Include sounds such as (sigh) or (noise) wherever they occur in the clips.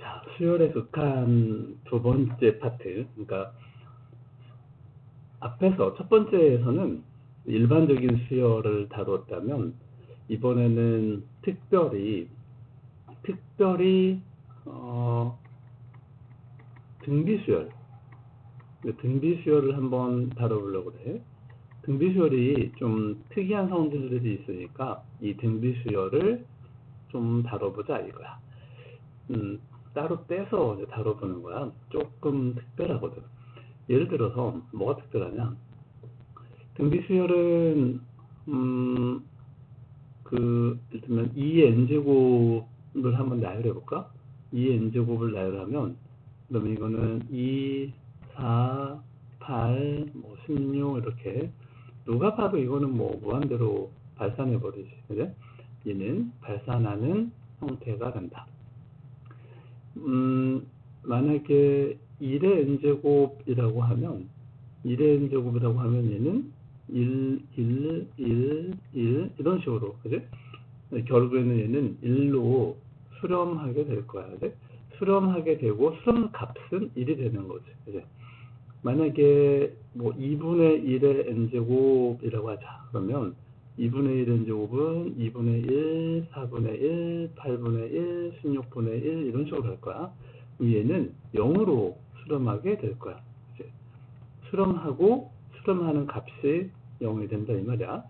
자, 수열의 극한 두 번째 파트. 그러니까 앞에서 첫 번째에서는 일반적인 수열을 다뤘다면 이번에는 특별히 특별히 어, 등비수열 등비수열을 한번 다뤄보려고 그래. 등비수열이 좀 특이한 성질들이 있으니까 이 등비수열을 좀 다뤄보자 이거야. 음, 따로 떼서 이제 다뤄보는 거야. 조금 특별하거든. 예를 들어서 뭐가 특별하냐? 등비수열은 음, 그 예를 들면 2의 n제곱을 한번 나열해 볼까? 2의 n제곱을 나열하면 그러면 이거는 2, 4, 8, 뭐 16 이렇게 누가 봐도 이거는 뭐 무한대로 발산해 버리지. 그래? 얘는 발산하는 형태가 된다. 음, 만약에 1의 n제곱이라고 하면 1의 n제곱이라고 하면 얘는 1, 1, 1, 1 이런 식으로 그지? 결국에는 얘는 1로 수렴하게 될 거야. 그지? 수렴하게 되고 수렴 값은 1이 되는 거지. 그지? 만약에 뭐 2분의 1의 n제곱이라고 하자. 그러면 2분의 1 n제곱은 2분의 1, 4분의 1, 8분의 1, 16분의 1 이런 식으로 갈 거야. 얘는 0으로 수렴하게 될 거야. 이제 수렴하고 수렴하는 값이 0이 된다 이 말이야.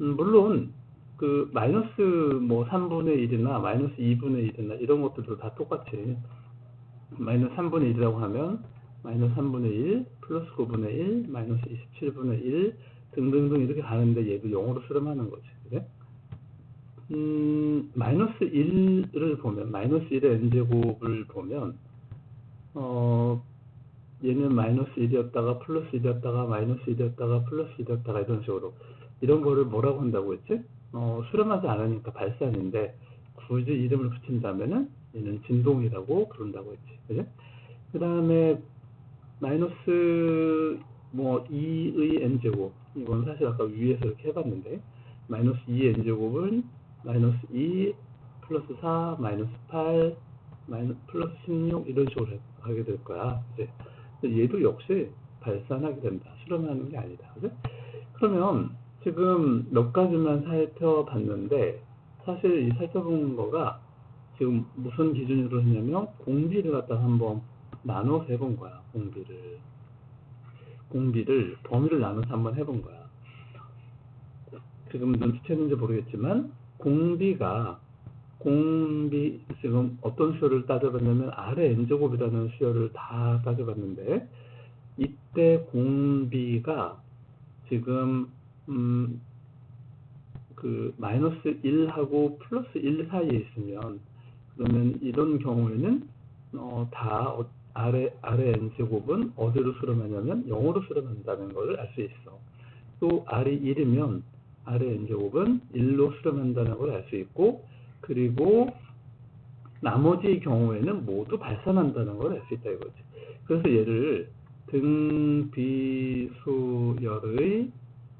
음, 물론 그 마이너스 뭐 3분의 1이나 마이너스 2분의 1이나 이런 것들도 다 똑같이 마이너스 3분의 1이라고 하면 마이너스 3분의 1 플러스 9분의 1 마이너스 27분의 1 등등등 이렇게 가는데 얘도 0으로 수렴하는 거지. 그래? 음, 마이너스 1을 보면 마이너스 1의 n제곱을 보면 어 얘는 마이너스 1이었다가 플러스 1이었다가 마이너스 1이었다가 플러스 1이었다가 이런 식으로 이런 거를 뭐라고 한다고 했지? 어, 수렴하지 않으니까 발산인데 굳이 이름을 붙인다면은 얘는 진동이라고 부른다고 했지. 그죠? 그 다음에 마이너스 뭐 2의 n제곱 이건 사실 아까 위에서 이렇게 해봤는데 마이너스 2의 n제곱은 마이너스 2 플러스 4 마이너스 8 마이너스 플러스 16 이런 식으로 하게 될 거야. 이제 얘도 역시 발산하게 된다. 실험하는 게 아니다. 그죠? 그러면 지금 몇 가지만 살펴봤는데 사실 이 살펴본 거가 지금 무슨 기준으로 했냐면 공비를 갖다 한번 나눠서 해본 거야. 공비를 공비를 범위를 나눠서 한번 해본 거야. 지금 눈치채는지 모르겠지만 공비가 공비 지금 어떤 수열을 따져봤냐면 아래 n제곱이라는 수열을 다 따져봤는데 이때 공비가 지금 음, 그 마이너스 1하고 플러스 1 사이에 있으면 그러면 이런 경우에는 어, 다 어, 아래 n제곱은 어디로 수렴하냐면 0으로 수렴한다는 것을 알 수 있어. 또 r이 1이면 아래 n제곱은 1로 수렴한다는 걸 알 수 있고 그리고 나머지 경우에는 모두 발산한다는 걸 알 수 있다 이거지. 그래서 얘를 등비수열의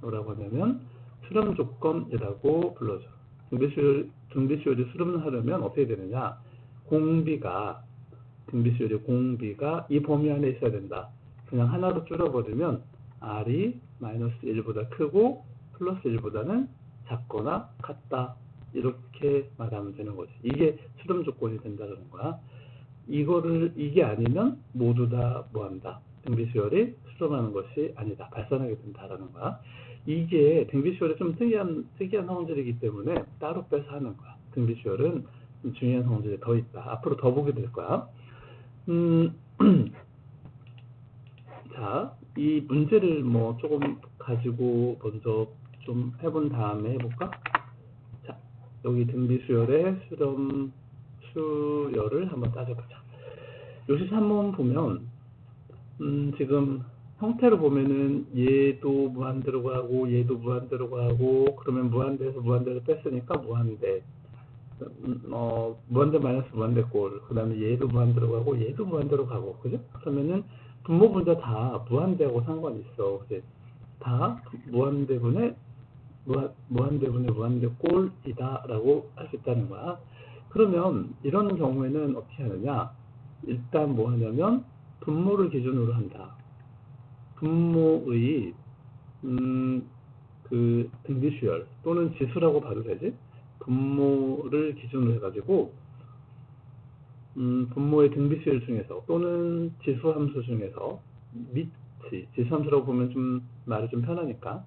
뭐라고 하냐면 수렴 조건이라고 불러줘. 등비수열, 등비수열이 수렴을 하려면 어떻게 되느냐? 공비가 등비수열의 공비가 이 범위 안에 있어야 된다. 그냥 하나로 줄여버리면 r이 마이너스 1보다 크고 플러스 1보다는 작거나 같다. 이렇게 말하면 되는 거지. 이게 수렴 조건이 된다는 거야. 이거를 이게 아니면 모두 다 뭐한다. 등비수열이 수렴하는 것이 아니다. 발산하게 된다라는 거야. 이게 등비수열이 좀 특이한 특이한 성질이기 때문에 따로 빼서 하는 거야. 등비수열은 중요한 성질이 더 있다. 앞으로 더 보게 될 거야. 음, (clears throat) 자, 이 문제를 뭐 조금 가지고 먼저 좀 해본 다음에 해볼까? 자, 여기 등비수열의 수렴 수열을 한번 따져보자. 요시 3번 보면 음, 지금 형태로 보면은 얘도 무한대로 가고 얘도 무한대로 가고 그러면 무한대에서 무한대로 뺐으니까 무한대 음, 어, 무한대 마이너스 무한대 꼴, 그 다음에 얘도 무한대로 가고, 얘도 무한대로 가고, 그죠? 그러면은, 분모 분자 다 무한대하고 상관이 있어. 그지? 다 무한대분의, 무한, 무한대분의 무한대 꼴이다. 라고 할 수 있다는 거야. 그러면 이런 경우에는 어떻게 하느냐? 일단 뭐 하냐면 분모를 기준으로 한다. 분모의 음, 그 등비수열 또는 지수라고 봐도 되지? 분모 를 기준으로 해가지고 음, 분모의 등비수열 중에서 또는 지수함수 중에서 밑이 지수함수라고 보면 좀 말이 좀 편하니까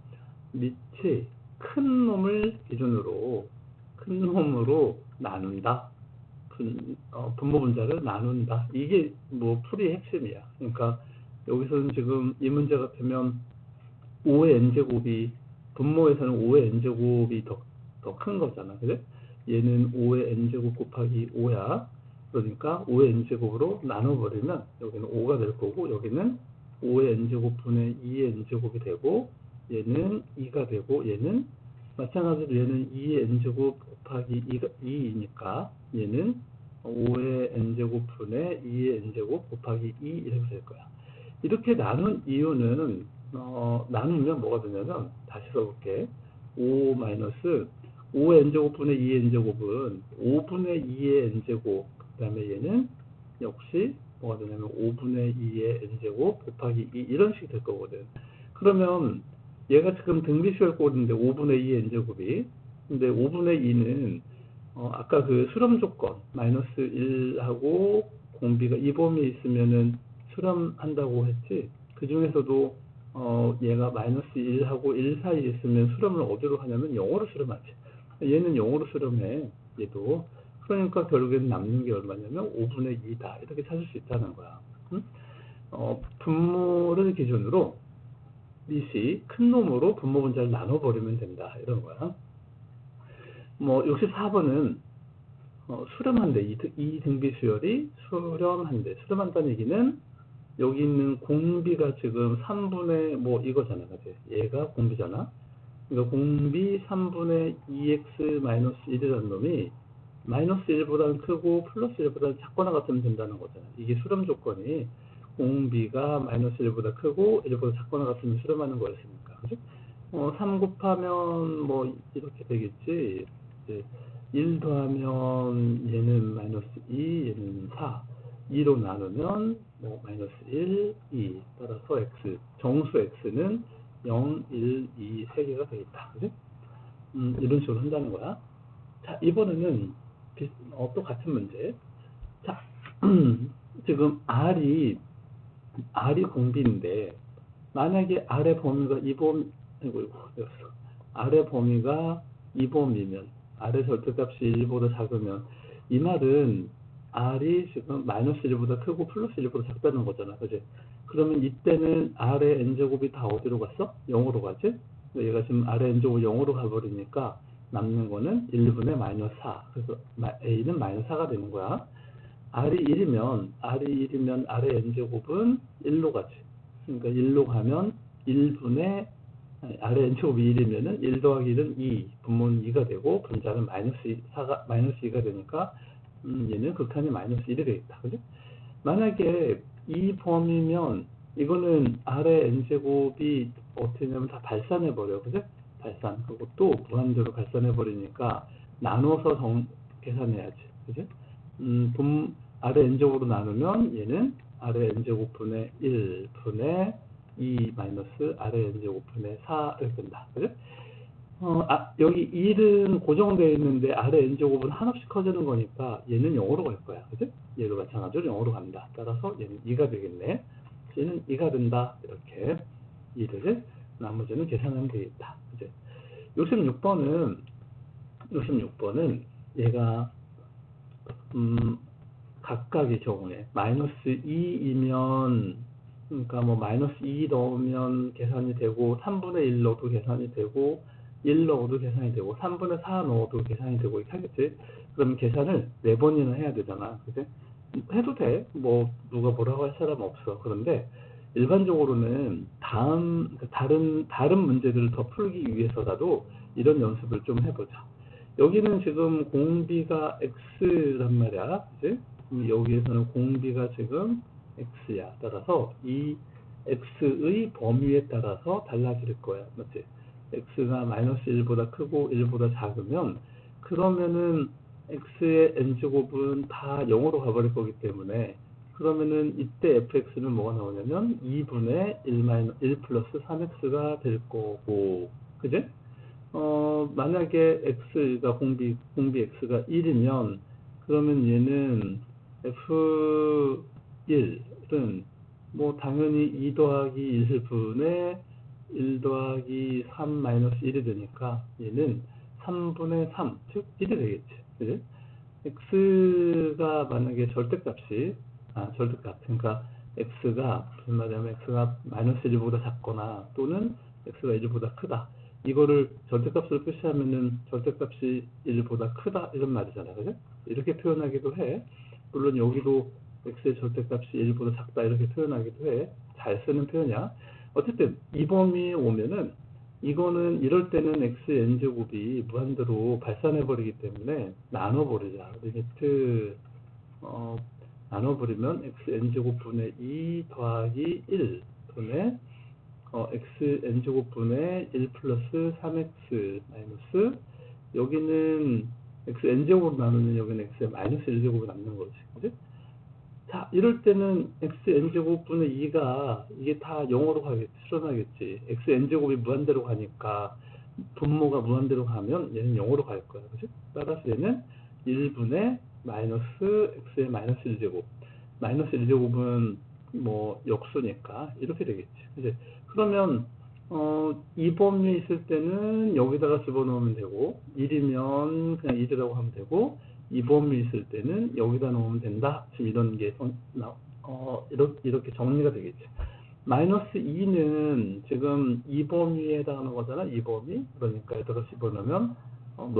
밑이 큰 놈을 기준으로 큰 놈으로 나눈다. 분, 어, 분모 분자를 나눈다. 이게 뭐 풀이의 핵심이야. 그러니까 여기서는 지금 이 문제 같으면 5의 n제곱이 분모에서는 5의 n제곱이 더 더 큰 거잖아. 그래? 얘는 5의 n제곱 곱하기 5야. 그러니까 5의 n제곱으로 나눠버리면 여기는 5가 될 거고 여기는 5의 n제곱 분의 2의 n제곱이 되고 얘는 2가 되고 얘는 마찬가지로 얘는 2의 n제곱 곱하기 2가, 2이니까 얘는 5의 n제곱 분의 2의 n제곱 곱하기 2 이렇게 될 거야. 이렇게 나눈 이유는 어, 나누면 뭐가 되냐면 다시 써볼게. 5 마이너스 5의 n제곱분의 2의 n제곱은 5분의 2의 n제곱 그 다음에 얘는 역시 뭐가 되냐면 5분의 2의 n제곱 곱하기 2 이런 식이 될 거거든. 그러면 얘가 지금 등비수열 꼴인데 5분의 2의 n제곱이. 근데 5분의 2는 어, 아까 그 수렴 조건 마이너스 1하고 공비가 이 범위 있으면은 수렴한다고 했지? 그 중에서도 어, 얘가 마이너스 1하고 1 사이에 있으면 수렴을 어디로 하냐면 0으로 수렴하지 얘는 0으로 수렴해. 얘도. 그러니까 결국에는 남는 게 얼마냐면 5분의 2다. 이렇게 찾을 수 있다는 거야. 응? 어, 분모를 기준으로 밑이 큰 놈으로 분모 분자를 나눠버리면 된다. 이런 거야. 뭐 64번은 어, 수렴한대 이, 이 등비 수열이 수렴한대 수렴한다는 얘기는 여기 있는 공비가 지금 3분의 뭐 이거잖아. 그지 얘가 공비잖아 그러니까 공비 3분의 2x 마이너스 1이라는 놈이 마이너스 1보다는 크고 플러스 1보다는 작거나 같으면 된다는 거잖아 이게 수렴 조건이 공비가 마이너스 1보다 크고 1보다 작거나 같으면 수렴하는 거였으니까. 그지 어, 3 곱하면 뭐 이렇게 되겠지. 이제 1 더하면 얘는 마이너스 2 얘는 4 2로 나누면 뭐 마이너스 1, 2 따라서 x 정수 x는 0, 1, 2, 3개가 되겠다. 그지? 음, 이런 식으로 한다는 거야. 자, 이번에는 비, 어, 또 같은 문제. 자, (clears throat) 지금 R이 R이 공비인데 만약에 R의 범위가 이 범위 이거 이거 R의 범위가 이 범위면 R의 절대값이 1보다 작으면 이 말은 R이 지금 마이너스 1보다 크고 플러스 1보다 작다는 거잖아. 그지? 그러면 이때는 R의 n제곱이 다 어디로 갔어? 0으로 가지? 얘가 지금 R의 n제곱 0으로 가버리니까 남는 거는 1분의 마이너스 4. 그래서 A는 마이너스 4가 되는 거야. R이 1이면, R이 1이면 R의 n제곱은 1로 가지. 그러니까 1로 가면 1분의 R의 n제곱이 1이면은 1 더하기 1은 2, 분모는 2가 되고 분자는 마이너스 4가, 마이너스 2가 되니까 음, 얘는 극한이 마이너스 1이 되겠다. 그죠? 만약에 이 범위면 이거는 R의 n제곱이 어떻게 되냐면 다 발산해 버려. 그죠? 발산. 그것도 무한대로 발산해 버리니까 나눠서 정, 계산해야지. 그죠? 음, 분, R의 n제곱으로 나누면 얘는 R의 n제곱분의 1분의 2 마이너스 R의 n제곱분의 4를 끈다. 그죠? 어, 아, 여기 1은 고정되어 있는데 아래 n제곱은 한없이 커지는 거니까 얘는 0으로 갈 거야. 그죠? 얘도 마찬가지로 0으로 간다. 따라서 얘는 2가 되겠네. 얘는 2가 된다. 이렇게 2를 나머지는 계산하면 되겠다. 그죠? 66번은 66번은 얘가 음, 각각의 경우에 마이너스 2이면 그러니까 뭐 마이너스 2 넣으면 계산이 되고 3분의 1 넣어도 계산이 되고 1 넣어도 계산이 되고 3분의 4 넣어도 계산이 되고 이렇게 하겠지 그러면 계산을 4번이나 해야 되잖아 그지 해도 돼 뭐 누가 뭐라고 할 사람 없어. 그런데 일반적으로는 다음 다른 다른 문제들을 더 풀기 위해서라도 이런 연습을 좀 해보자. 여기는 지금 공비가 x란 말이야. 그지 여기에서는 공비가 지금 x야. 따라서 이 x의 범위에 따라서 달라질 거야. 맞지? X가 마이너스 1보다 크고 1보다 작으면 그러면은 x의 n제곱은 다 0으로 가버릴 거기 때문에 그러면은 이때 fx는 뭐가 나오냐면 2분의 1, 마이너, 1 플러스 3x가 될 거고 그제? 어 만약에 x가 공비 공비 x가 1이면 그러면 얘는 f1은 뭐 당연히 2 더하기 1분의 1 더하기 3 마이너스 1이 되니까 얘는 3분의 3, 즉 1이 되겠지. 그지? x가 만약에 절대값이, 아, 절대값. 그러니까 x가, 무슨 말이냐면 x가 마이너스 1보다 작거나 또는 x가 1보다 크다. 이거를 절대값으로 표시하면은 절대값이 1보다 크다. 이런 말이잖아. 그죠? 이렇게 표현하기도 해. 물론 여기도 x의 절대값이 1보다 작다. 이렇게 표현하기도 해. 잘 쓰는 표현이야. 어쨌든 이 범위에 오면은 이거는 이럴 때는 x n제곱이 무한대로 발산해 버리기 때문에 나눠 버리자. 리미트 어, 나눠 버리면 x n제곱 분의 2 더하기 1 분의 어, x n제곱 분의 1 플러스 3x 마이너스 여기는 x n제곱으로 나누면 여기는 x 마이너스 1 제곱이 남는 거지. 그지? 자, 이럴 때는 x n제곱 분의 2가 이게 다 0으로 가겠지, 실현하겠지. x n제곱이 무한대로 가니까 분모가 무한대로 가면 얘는 0으로 갈 거야. 그지? 따라서 얘는 1분의 마이너스 x의 마이너스 1제곱. 마이너스 1제곱은 뭐 역수니까 이렇게 되겠지. 그지? 그러면 어, 이 범위에 있을 때는 여기다가 집어넣으면 되고 1이면 그냥 1이라고 하면 되고 이 범위 있을 때는 여기다 넣으면 된다. 지금 이런 게 어, 이렇게, 이렇게 정리가 되겠죠. 마이너스 2는 지금 이 범위에 해당하는 거잖아. 이 범위. 그러니까 여기다가 집어넣으면 어,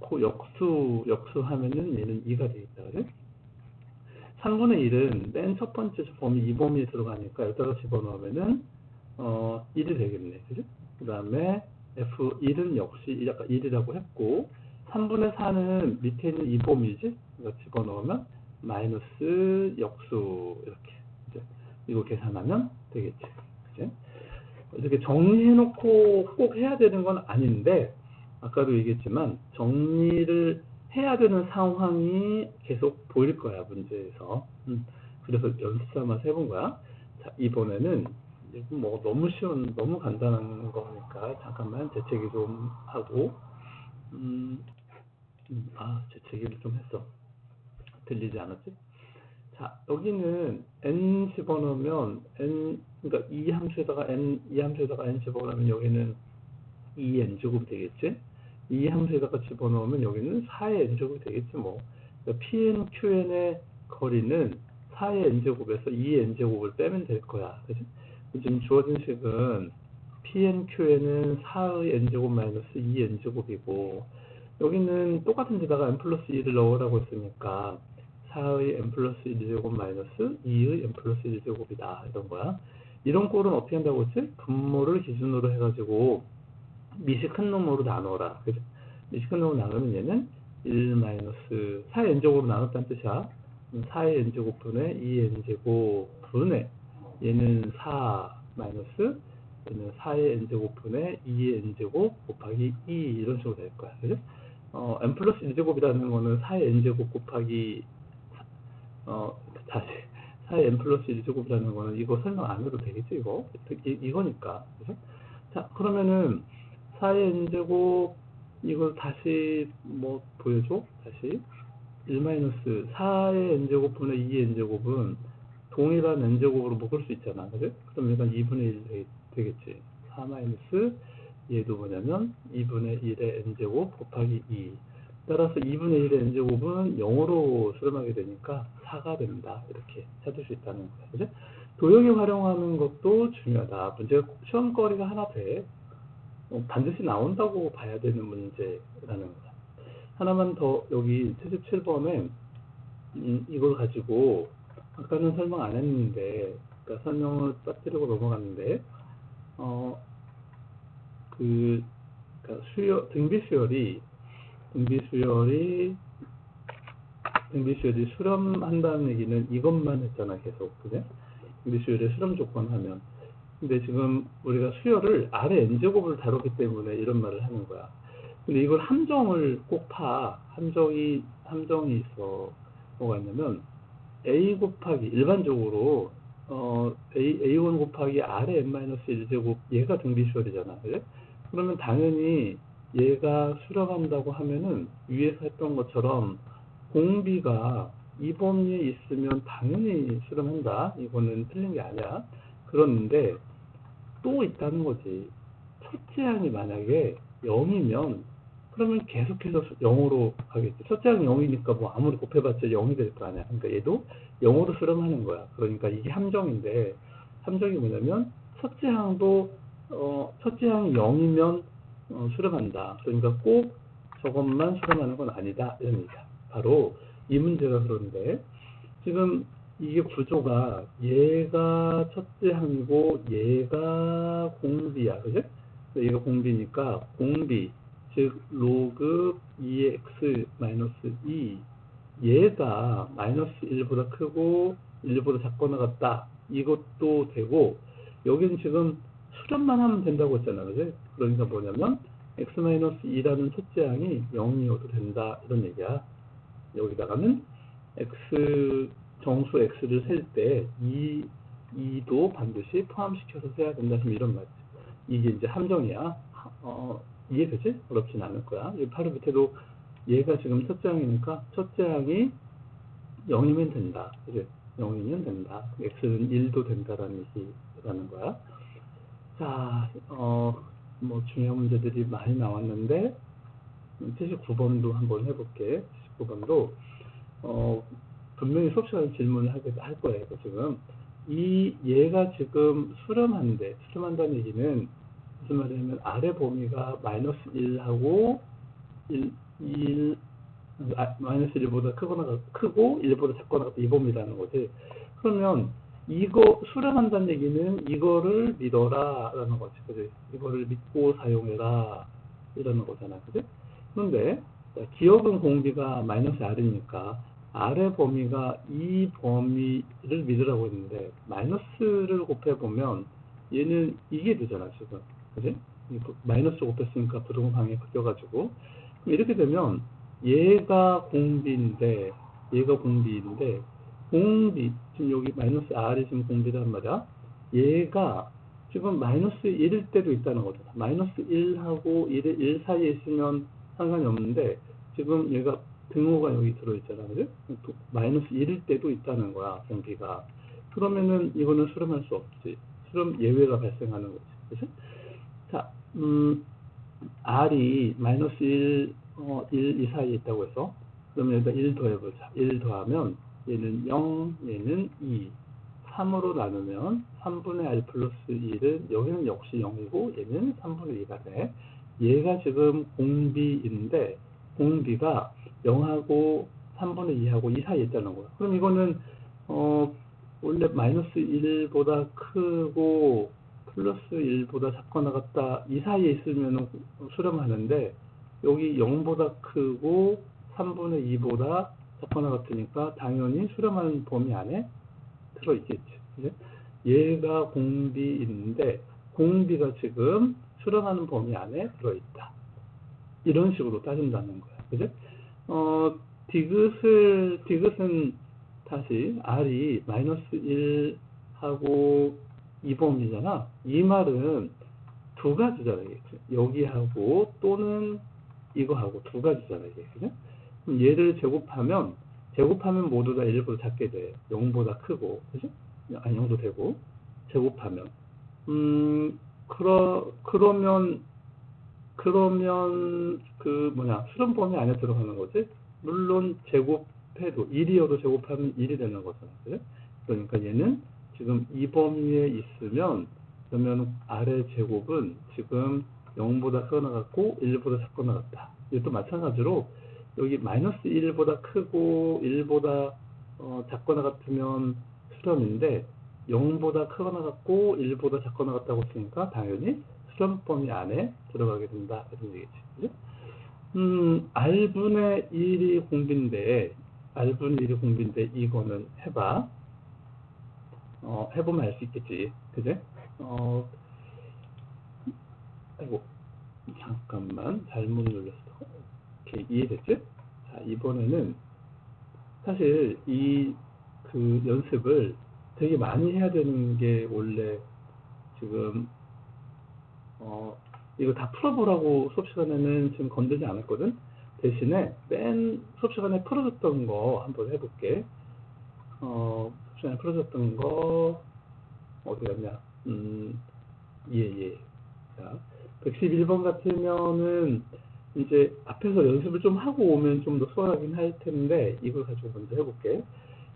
넣고 역수 역수하면은 얘는 2가 되겠다. 그래? 3분의 1은 맨 첫 번째 범위 이 범위에 들어가니까 여기다가 집어넣으면은 어 1이 되겠네. 그죠? 그 다음에 F1은 역시 약간 1이라고 했고 3분의 4는 밑에 있는 이 범위지? 집어넣으면 마이너스 역수 이렇게 이제 이거 계산하면 되겠지. 그지? 이렇게 정리해놓고 꼭 해야 되는 건 아닌데 아까도 얘기했지만 정리를 해야 되는 상황이 계속 보일 거야 문제에서. 음, 그래서 연습 삼아서 해본 거야. 자 이번에는 뭐 너무 쉬운 너무 간단한 거니까 잠깐만 재채기 좀 하고 음, 음, 아, 재채기를 좀 했어. 들리지 않았지? 자, 여기는 n 집어넣으면 n, 그러니까 이 함수에다가 n, 이 함수에다가 n 집어넣으면 여기는 2n 제곱이 되겠지? 이 함수에다가 집어넣으면 여기는 4의 n 제곱이 되겠지 뭐. 그러니까 pn, qn의 거리는 4의 n 제곱에서 2의 n 제곱을 빼면 될 거야. 그지? 지금 주어진 식은 pn, qn은 4의 n 제곱 마이너스 2 n 제곱이고 여기는 똑같은 데다가 n 플러스 1을 넣으라고 했으니까 4의 n 플러스 1제곱 마이너스 2의 n 플러스 1제곱이다 이런 거야 이런 꼴은 어떻게 한다고 했지? 분모를 기준으로 해가지고 큰 놈으로 나눠라 그죠? 큰 놈으로 나누면 얘는 1 마이너스 4의 n제곱으로 나눴다는 뜻이야 4의 n제곱 분의 2의 n제곱 분의 얘는 4 마이너스 얘는 4의 n제곱 분의 2의 n제곱 곱하기 2 이런 식으로 될 거야 그죠? 어, n 플러스 1제곱이라는 거는 4의 n제곱 곱하기 어, 다시 (laughs) 4의 n 플러스 1제곱이라는 거는 이거 설명 안 해도 되겠지 이거? 이, 이거니까 그죠? 자 그러면은 4의 n제곱 이걸 다시 뭐 보여줘? 다시 1 4의 n제곱 분의 2의 n제곱은 동일한 n제곱으로 묶을 수 있잖아 그죠? 그럼 이건 2분의 1 되겠지 4 마이너스 얘도 뭐냐면 2분의 1의 n제곱 곱하기 2 따라서 2분의 1의 n제곱은 0으로 수렴하게 되니까 4가 됩니다. 이렇게 찾을 수 있다는 거예요. 그죠? 도형이 활용하는 것도 중요하다. 문제가 시험거리가 하나 돼. 어, 반드시 나온다고 봐야 되는 문제라는 거다. 하나만 더 여기 77번에 음, 이걸 가지고 아까는 설명 안 했는데 그러니까 설명을 빠뜨리고 넘어갔는데 어, 그 그러니까 수요 등비 수열이 등비 수열이 등비 수열이 수렴한다는 얘기는 이것만 했잖아 계속 그래? 등비 수열의 수렴 조건 하면 근데 지금 우리가 수열을 아래 n제곱을 다뤘기 때문에 이런 말을 하는 거야 근데 이걸 함정을 꼭 파. 함정이, 함정이 있어. 뭐가 있냐면, a 곱하기, 일반적으로, 어, a, a1 곱하기 r의 n-1제곱, 얘가 등비 수열이잖아. 그래? 그러면 당연히 얘가 수렴한다고 하면은, 위에서 했던 것처럼, 공비가 이 범위에 있으면 당연히 수렴한다. 이거는 틀린 게 아니야. 그런데, 또 있다는 거지. 첫째 항이 만약에 0이면 그러면 계속해서 0으로 가겠지. 첫째 항이 0이니까 뭐 아무리 곱해봤자 0이 될 거 아니야. 그러니까 얘도 0으로 수렴하는 거야. 그러니까 이게 함정인데 함정이 뭐냐면 첫째 항도 어, 첫째 항이 0이면 어, 수렴한다. 그러니까 꼭 저것만 수렴하는 건 아니다. 얘기야. 바로 이 문제가 그런데 지금 이게 구조가 얘가 첫째 항이고 얘가 공비야. 그죠? 얘가 공비니까 공비 즉 로그 2x 마이너스 2 얘가 마이너스 1보다 크고 1보다 작거나 같다. 이것도 되고 여기는 지금 수렴만 하면 된다고 했잖아. 그죠? 그러니까 뭐냐면 x 마이너스 2라는 첫째 항이 0이어도 된다. 이런 얘기야. 여기다가는 x 정수 x를 셀 때 2, 2도 반드시 포함시켜서 세야 된다. 지금 이런 말이지. 이게 이제 함정이야. 어, 이해되지? 어렵진 않을 거야. 이 바로 밑에도 얘가 지금 첫째 항이니까 첫째 항이 0이면 된다. 그지? 0이면 된다. x는 1도 된다라는 얘기라는 거야. 자, 어, 뭐 중요한 문제들이 많이 나왔는데 79번도 한번 해볼게. 79번도 어, 분명히 수업 시간에 질문을 하게 할 거예요. 지금 이 얘가 지금 수렴한데 수렴한다는 얘기는 무슨 말이냐면 아래 범위가 마이너스 1하고 1, 1 아, 마이너스 1보다 크거나 크고 1보다 작거나 같다 이 범위라는 거지. 그러면 이거 수렴한다는 얘기는 이거를 믿어라라는 거지, 그지? 이거를 믿고 사용해라 이러는 거잖아, 그지? 그런데 기억은 공비가 마이너스 r이니까 아래 범위가 이 범위를 믿으라고 했는데 마이너스를 곱해 보면 얘는 이게 되잖아 지금 그지? 마이너스 곱했으니까 부동산 방에 바뀌어가지고 이렇게 되면 얘가 공비인데 얘가 공비인데 공비 지금 여기 마이너스 r이 지금 공비란 말이야 얘가 지금 마이너스 1일 때도 있다는 거잖아 마이너스 1하고 1, 1 사이에 있으면 상관이 없는데 지금 얘가 등호가 여기 들어있잖아. 그죠? 마이너스 1일 때도 있다는 거야, 공기가. 그러면은 이거는 수렴할 수 없지. 수렴 예외가 발생하는 거지. 그죠? 자, 음, R이 마이너스 1, 어, 1, 이 사이에 있다고 해서, 그러면 여기다 1 더해보자. 1 더하면 얘는 0, 얘는 2. 3으로 나누면 3분의 R 플러스 1은 여기는 역시 0이고 얘는 3분의 2가 돼. 얘가 지금 공비인데 공비가 0하고 3분의 2하고 이 사이에 있다는 거야. 그럼 이거는 어 원래 마이너스 1보다 크고 플러스 1보다 작거나 같다 이 사이에 있으면 수렴하는데 여기 0보다 크고 3분의 2보다 작거나 같으니까 당연히 수렴하는 범위 안에 들어있겠지. 그죠? 얘가 공비인데 공비가 지금 수렴하는 범위 안에 들어있다. 이런 식으로 따진다는 거야. 그죠? 어, 디귿을, 디귿은 다시 R이 마이너스 1하고 2범위잖아. 이 말은 두 가지잖아, 이게. 여기하고 또는 이거하고 두 가지잖아, 이게. 그죠? 얘를 제곱하면, 제곱하면 모두 다 1보다 작게 돼. 0보다 크고, 그죠? 아니, 0도 되고, 제곱하면. 음, 그러, 그러면 그러면 그 뭐냐 수렴 범위 안에 들어가는 거지. 물론 제곱해도 1이어도 제곱하면 1이 되는 거잖아. 그래? 그러니까 얘는 지금 이 범위에 있으면 그러면 아래 제곱은 지금 0보다 크거나 같고 1보다 작거나 같다. 이것도 마찬가지로 여기 마이너스 1보다 크고 1보다 어, 작거나 같으면 수렴인데 0보다 크거나 같고 1보다 작거나 같다고 했으니까 당연히 수렴 범위 안에 들어가게 된다. 이런 얘기지. 그죠? 음, R분의 1이 공비인데, R분의 1이 공비인데, 이거는 해봐. 어, 해보면 알 수 있겠지. 그제? 어, 아이고. 잠깐만 잘못 눌렀어. 오케이 이해됐지? 자 이번에는 사실 이 그 연습을 되게 많이 해야 되는 게 원래 지금 어 이거 다 풀어보라고 수업 시간에는 지금 건들지 않았거든. 대신에 맨 수업 시간에 풀어줬던 거 한번 해볼게. 어 수업 시간에 풀어줬던 거 어디 갔냐? 음, 예, 예. 자, 111번 같으면은 이제 앞에서 연습을 좀 하고 오면 좀 더 수월하긴 할 텐데 이걸 가지고 먼저 해볼게.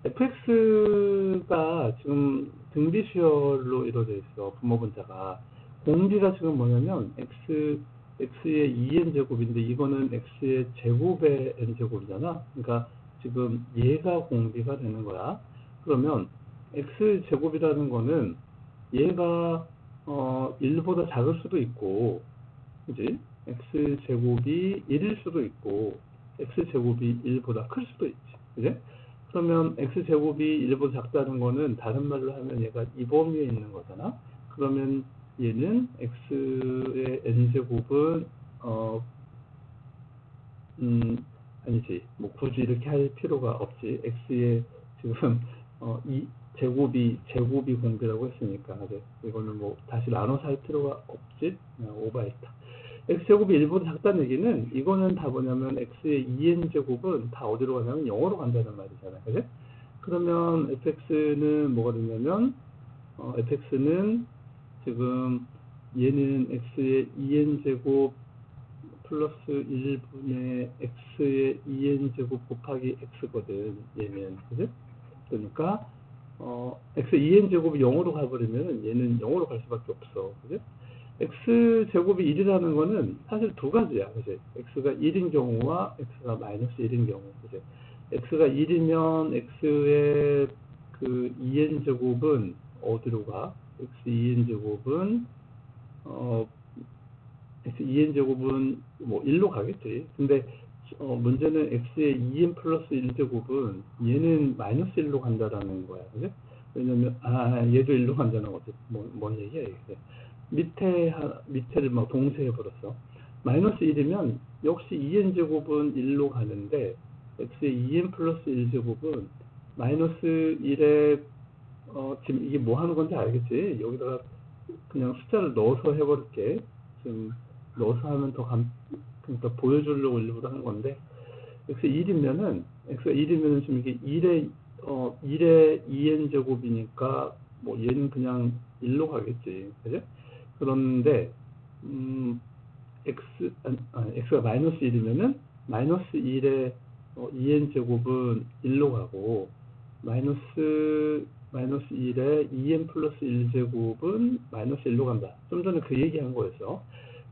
fx가 지금 등비수열로 이루어져 있어. 분모분자가. 공비가 지금 뭐냐면 x, x의 2n 제곱인데 이거는 x의 제곱의 n 제곱이잖아. 그러니까 지금 얘가 공비가 되는 거야. 그러면 x 제곱이라는 거는 얘가 어 1보다 작을 수도 있고 그지? X 제곱이 1일 수도 있고 x 제곱이 1보다 클 수도 있지. 그지? 그러면 x 제곱이 1보다 작다는 거는 다른 말로 하면 얘가 이 범위에 있는 거잖아. 그러면 얘는 x의 n 제곱은 어 음, 아니지. 뭐 굳이 이렇게 할 필요가 없지. x의 지금 어, 이 제곱이 제곱이 공비라고 했으니까 이제 이거는 뭐 다시 나눠서 할 필요가 없지. 그냥 오버했다. X 제곱이 1보다 작다는 얘기는 이거는 다 뭐냐면 x의 2n 제곱은 다 어디로 가냐면 0으로 간다는 말이잖아요. 그죠? 그러면 fx는 뭐가 되냐면 어, fx는 지금 얘는 x의 2n 제곱 플러스 1분의 x의 2n 제곱 곱하기 x거든. 얘는 그죠? 그러니까 어, x 2n 제곱이 0으로 가버리면 얘는 0으로 갈 수밖에 없어. 그죠? X 제곱이 1이라는 거는 사실 두 가지야. 그죠? x가 1인 경우와 x가 마이너스 1인 경우. 그죠? x가 1이면 x의 그 2n 제곱은 어디로 가? x 2n 제곱은 어 x 2n 제곱은 뭐 1로 가겠지. 근데 어, 문제는 x의 2n 플러스 1 제곱은 얘는 마이너스 1로 간다라는 거야. 그죠? 왜냐면, 아, 얘도 1로 간다는 거지. 뭐, 뭔 얘기야, 이게. 밑에, 하, 밑에를 막 동세해버렸어. 마이너스 1이면 역시 2n 제곱은 1로 가는데, x의 2n 플러스 1 제곱은 마이너스 1에, 어, 지금 이게 뭐 하는 건지 알겠지? 여기다가 그냥 숫자를 넣어서 해버릴게. 지금 넣어서 하면 더 감, 그러니까 보여주려고 일부러 한 건데 x 1이면은 x가 1이면은 지금 이게 1의 어 1의 2n 제곱이니까 뭐 얘는 그냥 1로 가겠지 그죠? 그런데 음 x 아, x가 마이너스 1이면은 마이너스 1의 어, 2n 제곱은 1로 가고 마이너스 마이너스 1의 2n 플러스 1제곱은 마이너스 1로 간다. 좀 전에 그 얘기한 거였어.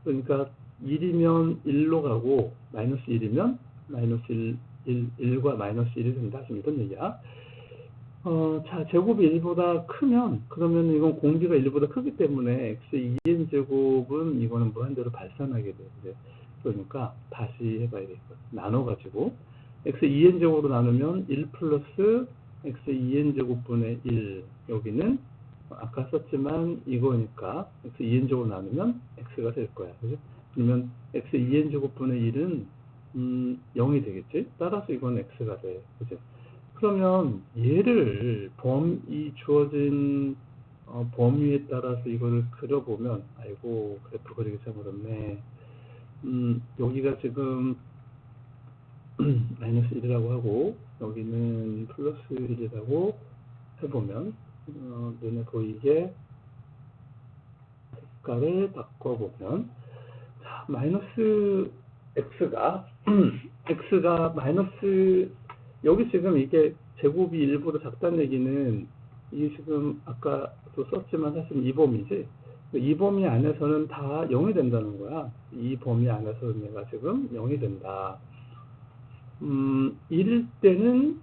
그러니까 1이면 1로 가고 마이너스 1이면 마이너스 1, 1, 1과 마이너스 1이 된다. 지금 이런 얘기야. 어, 자, 제곱이 1보다 크면 그러면 이건 공비가 1보다 크기 때문에 x 2n 제곱은 이거는 무한대로 발산하게 돼. 이제 그러니까 다시 해봐야 되겠거든. 나눠가지고 x 2n 제곱으로 나누면 1 플러스 x 2n 제곱분의 1 여기는 아까 썼지만 이거니까 x 2n 제곱 나누면 x가 될 거야. 그죠? 그러면 x 2n 제곱분의 1은 음, 0이 되겠지? 따라서 이건 x가 돼. 그죠? 그러면 얘를 범, 이 주어진 어, 범위에 따라서 이거를 그려보면, 아이고, 그래프 그리기 참 어렵네. 음, 여기가 지금 (clears throat) 마이너스 1이라고 하고, 여기는 플러스 1이라고 해보면, 어, 눈에 보이게 색깔을 바꿔보면, 자, 마이너스 x가, (clears throat) x가 마이너스, 여기 지금 이게 제곱이 1보다 작다는 얘기는, 이게 지금 아까도 썼지만 사실 이 범위지. 이 범위 안에서는 다 0이 된다는 거야. 이 범위 안에서는 얘가 지금 0이 된다. 음, 1일 때는,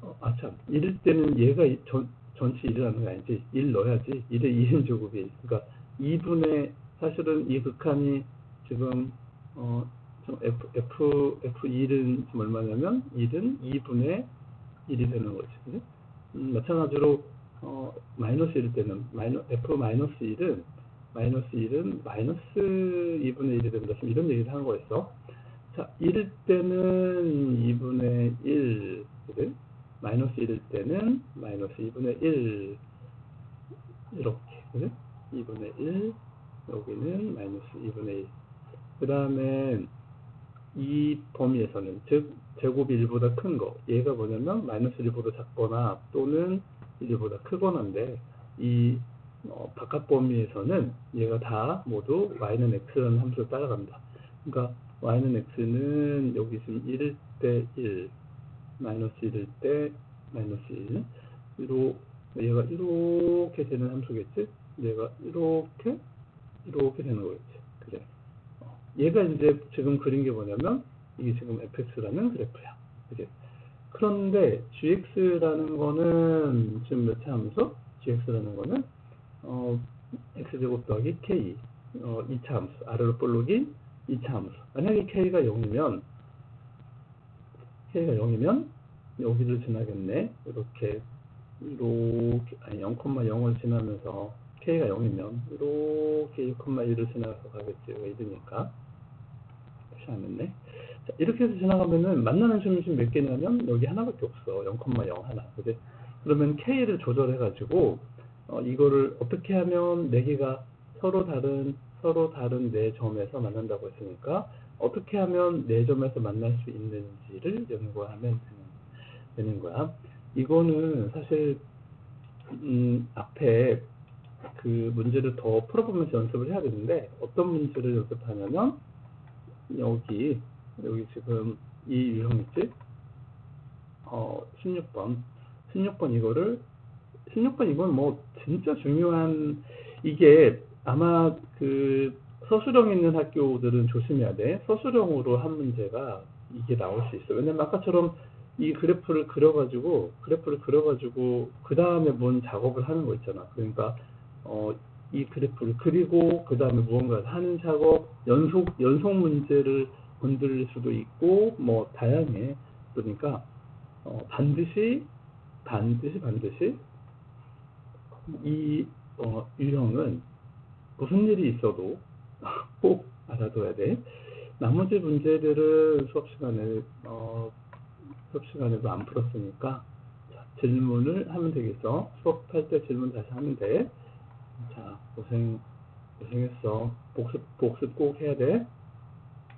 어, 아, 참, 1일 때는 얘가 이- 전, 전체 1이라는 거 아니지. 1 넣어야지. 1의 2인 (laughs) 제곱이. 그러니까 2분의, 사실은 이 극한이 지금, 어, 좀 F, F, F1은 지금 얼마냐면, 1은 2분의 1이 되는 거지. 그지? 음, 마찬가지로, 어, 마이너스 1일 때는, 마이너, F 마이너스 1은 마이너스 1은 마이너스 2분의 1이 된다. 지금 이런 얘기를 한 거였어. 자, 1일 때는 2분의 1, 그지? 마이너스 1일 때는 마이너스 2분의 1, 이렇게, 그지? 2분의 1, 여기는 마이너스 2분의 1. 그 다음에 이 범위에서는, 즉, 제곱이 1보다 큰 거. 얘가 뭐냐면, 마이너스 1보다 작거나, 또는 1보다 크거나인데, 이 어, 바깥 범위에서는 얘가 다 모두 y는 x라는 함수를 따라간다. 그러니까 y는 x는 여기 지금 1일 때 1, 마이너스 1일 때 마이너스 1, 이로, 얘가 이렇게 되는 함수겠지? 얘가 이렇게, 이렇게 되는 거겠지. 그래. 어, 얘가 이제 지금 그린 게 뭐냐면, 이게 지금 fx라는 그래프야. 그지? 그런데 gx라는 거는 지금 몇차 함수? gx라는 거는 어, x제곱 더하기 k 어, 2차 함수 아래로 볼록이 2차 함수 만약에 k가 0이면 k가 0이면 여기를 지나겠네 이렇게 이렇게 아니 0,0을 지나면서 k가 0이면 이렇게 1,1을 지나가서 가겠지 왜 1이니까 안 했네 자, 이렇게 해서 지나가면은 만나는 점심 몇 개냐면 여기 하나밖에 없어. 0,0 하나. 그지 그러면 k를 조절해 가지고 어, 이거를 어떻게 하면 네 개가 서로 다른 서로 다른 네 점에서 만난다고 했으니까 어떻게 하면 네 점에서 만날 수 있는지를 연구하면 되는, 되는 거야. 이거는 사실 음, 앞에 그 문제를 더 풀어보면서 연습을 해야 되는데 어떤 문제를 연습하냐면 여기 여기 지금 이 유형 있지? 어 16번 16번 이거를 16번 이건 뭐 진짜 중요한 이게 아마 그 서술형 있는 학교들은 조심해야 돼. 서술형으로 한 문제가 이게 나올 수 있어. 왜냐면 아까처럼 이 그래프를 그려가지고 그래프를 그려가지고 그 다음에 뭔 작업을 하는 거 있잖아. 그러니까 어, 이 그래프를 그리고 그 다음에 무언가를 하는 작업, 연속 연속 문제를 건드릴 수도 있고 뭐 다양해. 그러니까 어, 반드시 반드시 반드시 이 어, 유형은 무슨 일이 있어도 (laughs) 꼭 알아둬야 돼. 나머지 문제들은 수업 시간에 어, 수업 시간에도 안 풀었으니까 자, 질문을 하면 되겠어. 수업할 때 질문 다시 하면 돼. 자 고생 고생했어. 복습 복습 꼭 해야 돼.